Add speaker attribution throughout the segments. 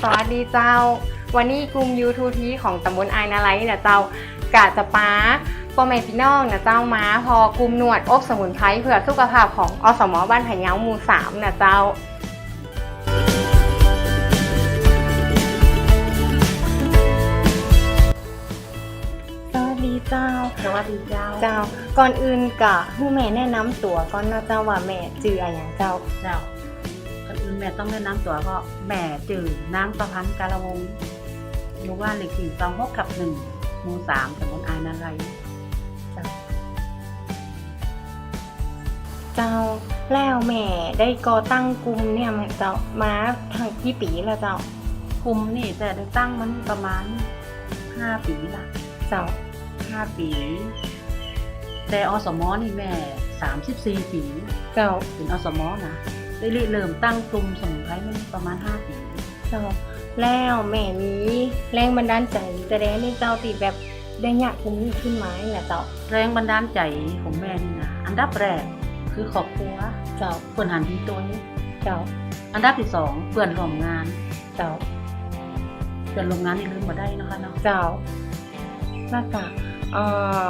Speaker 1: เจ้า วันนี้กลุ่ม U2T ของตำบลไอนาไลท์นะเจ้ากะจะป้าพ่อแม่พี่น้องนะเจ้ามาพอกลุ่มหนวดอบสมุนไพรเพื่อสุขภาพของอสมบ้านไผ่เงาหมู่สามนะเจ้าสวัสดีเจ้า
Speaker 2: สวัสดีเจ้า
Speaker 1: เจ้า ก่อนอื่นกะผู้แม่แนะนำตัวก่อนนะเจ้าว่าแม่จื่ออะไรอย่างเจ้า
Speaker 2: เจ้าคนอื่น แม่ต้องแนะนำตัวก็แม่จื่อนางประพันธ์กาลวงศ์อยู่ว่านเลขที่สองหกขับหนึ่งหมู่สามตำบลอายนาไรเจ้า
Speaker 1: เจ้าแล้วแม่ได้ก่อตั้งกลุ่มเนี่ยมันเจ้ามาทางกี่ปีแล้วเจ้า
Speaker 2: คุมนี่แต่ได้ตั้งมันประมาณห้าปีละ
Speaker 1: เจ้า
Speaker 2: ห้าปี แต่อสมนี่แม่สามสิบสี่ปี
Speaker 1: เจ้า
Speaker 2: เป็นอสมนะ ได้ริเริ่มตั้งกลุ่มสมุนไพรมันประมาณห้าปี
Speaker 1: เจ้าแล้วแม่มีแรงบันดาลใจแต่แดนี่เจ้าตีแบบได้อยากกลุ่มนี้ขึ้นมาเนี่ยเจ้า
Speaker 2: แรงบันดาลใจของแม่นี่นะอันดับแรกคือครอบครัว
Speaker 1: เจ้า
Speaker 2: เพื่อนหันที่ตัวนี้
Speaker 1: เจ้า
Speaker 2: อันดับที่สองเพื่อนร่วมงาน
Speaker 1: เจ้า
Speaker 2: เพื่อนร่วมงานนี่ลืมมาได้เนาะคะเนาะ
Speaker 1: เจ้าแล้วก็เอ่อ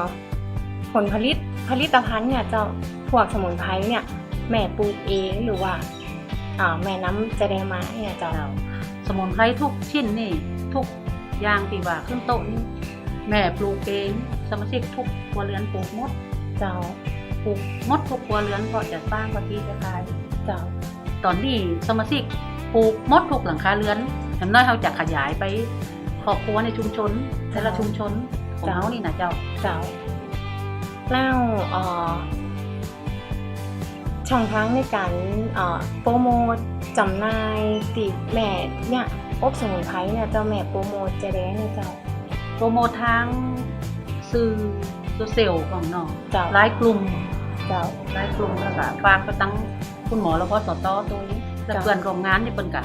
Speaker 1: ผลผลิตผลิตภัณฑ์เนี่ยเจ้าพวกสมุนไพรเนี่ย แม่ปลูกเองหรือว่าอ่าแม่น้ำจะได้มาเนี่ยเจ้า
Speaker 2: เราสมุนไพรทุกชิ้นนี่ทุกอย่างที่ว่าขึ้นโต๊ะนี่แม่ปลูกเองสมาชิกทุกครัวเรือนปลูกหมด
Speaker 1: เจ้า
Speaker 2: ปลูกหมดทุกครัวเรือนเพราะจะสร้างประเทศจะขาย
Speaker 1: เจ้า
Speaker 2: ตอนนี้สมาชิกปลูกหมดทุกหลังคาเรือนอย่างน้อยเขาจะขยายไปครอบครัวในชุมชนแต่ละชุมชนของเขานี่นะเจ้า
Speaker 1: เจ้าแล้วเอ่อ ช่องทางในการเอ่อโปรโมทจำหน่ายติแม่เนี่ยอบสมุนไพรเนี่ยเจ้าแม่โปรโมทจะได้เนี่ยเจ้า
Speaker 2: โปรโมททางสื่อโซเชียลของเนาะ
Speaker 1: เจ้า
Speaker 2: หลายกลุ่ม
Speaker 1: เจ้า
Speaker 2: หลายกลุ่มแล้วก็ฝากไปตั้งคุณหมอแล้วก็สตอตัวนี้แล้ว
Speaker 1: จ้ะ
Speaker 2: เพื่อนโรงงานนี่เปิ้นกะ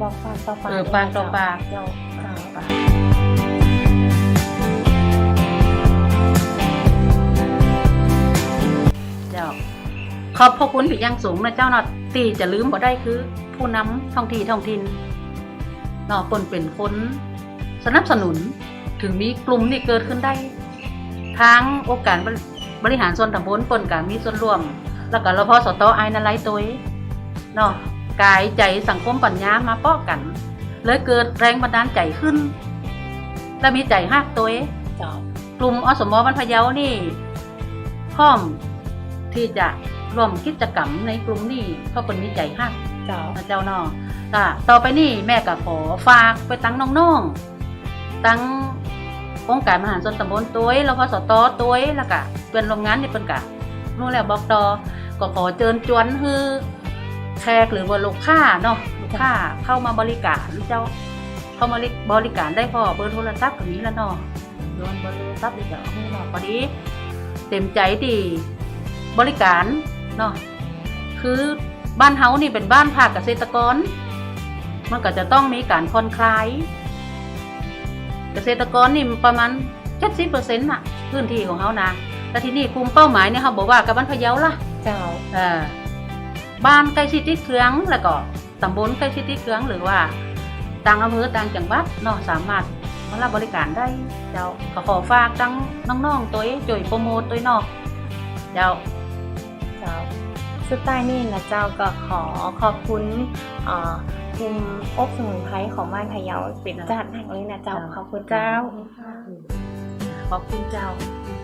Speaker 1: บอกปากต่อปาก
Speaker 2: เออปากต่อปาก
Speaker 1: เจ้าเจ้า
Speaker 2: เขอบพระคุณเป็นอย่างสูงนะเจ้าเนาะตีจะลืมบ่ได้คือ ผู้นำท้องที่ท้องถิ่นนาะเปิ้นเป็นคนสนับสนุนถึงมีกลุ่มนี่เกิดขึ้นได้ทางโอกาสบริหารส่วนตำบลปนก็มีส่วนร่วม แล้วก็รพสตอไอนาไลตัวเองเนาะกายใจสังคมปัญญามาป้อกัน เลยเกิดแรงบันดาลใจขึ้น และมีใจฮักตัว
Speaker 1: ก
Speaker 2: ลุ่มอสมบรรพเยานี่พร้อมที่จะ ร่วมกิจกรรมในกลุ่มนี้เพราะเป็นมีใจฮัก
Speaker 1: เจ้า
Speaker 2: นะเจ้าเนาะก็ต่อไปนี่แม่ก็ขอฝากไปตั้งน้องๆตั้งองค์การมหาส่วนตำบลตัวเองแล้วก็สตอตัวเองแล้วก็เป็นโรงงานนี่เป็นกะรู้แล้วบอกต่อก็ขอเชิญชวนคือแขกหรือว่าลูกค้าเนาะลูกค้าเข้ามาบริการเจ้า เข้ามาบริการได้พอเบอร์โทรศัพท์ก็มีแล้วเนาะโดนเบอร์โทรศัพท์ดีกว่าให้เนาะพอดี เต็มใจดีบริการ เนาะคือบ้านเฮานี่เป็นบ้านภาคเกษตรกร มันก็จะต้องมีการผ่อนคลาย เกษตรกรนี่ประมาณ70%น่ะพื้นที่ของเขานะแต่ที่นี่กลุ่มเป้าหมายเนี่ยเขาบอกว่ากับบ้านพะเยาล่ะ
Speaker 1: เจ้า
Speaker 2: เอ่อบ้านใกล้ชิดที่เครื่องแล้วก็ตำบลใกล้ชิดที่เครื่องหรือว่าต่างอำเภอต่างจังหวัดเนาะสามารถมารับบริการได้เจ้าขอขอฝากทั้งน้องๆตัวเองจ่วยโปรโมทตัวเนาะเจ้า
Speaker 1: เจ้า สุดท้ายนี่นะเจ้าก็ขอขอบคุณเอ่อกลุ่มอบสมุนไพรของบ้านพะเยาเป็นจัดหนักเลยนะเจ้าขอบคุณเจ้า
Speaker 2: ขอบคุณเจ้า
Speaker 1: เ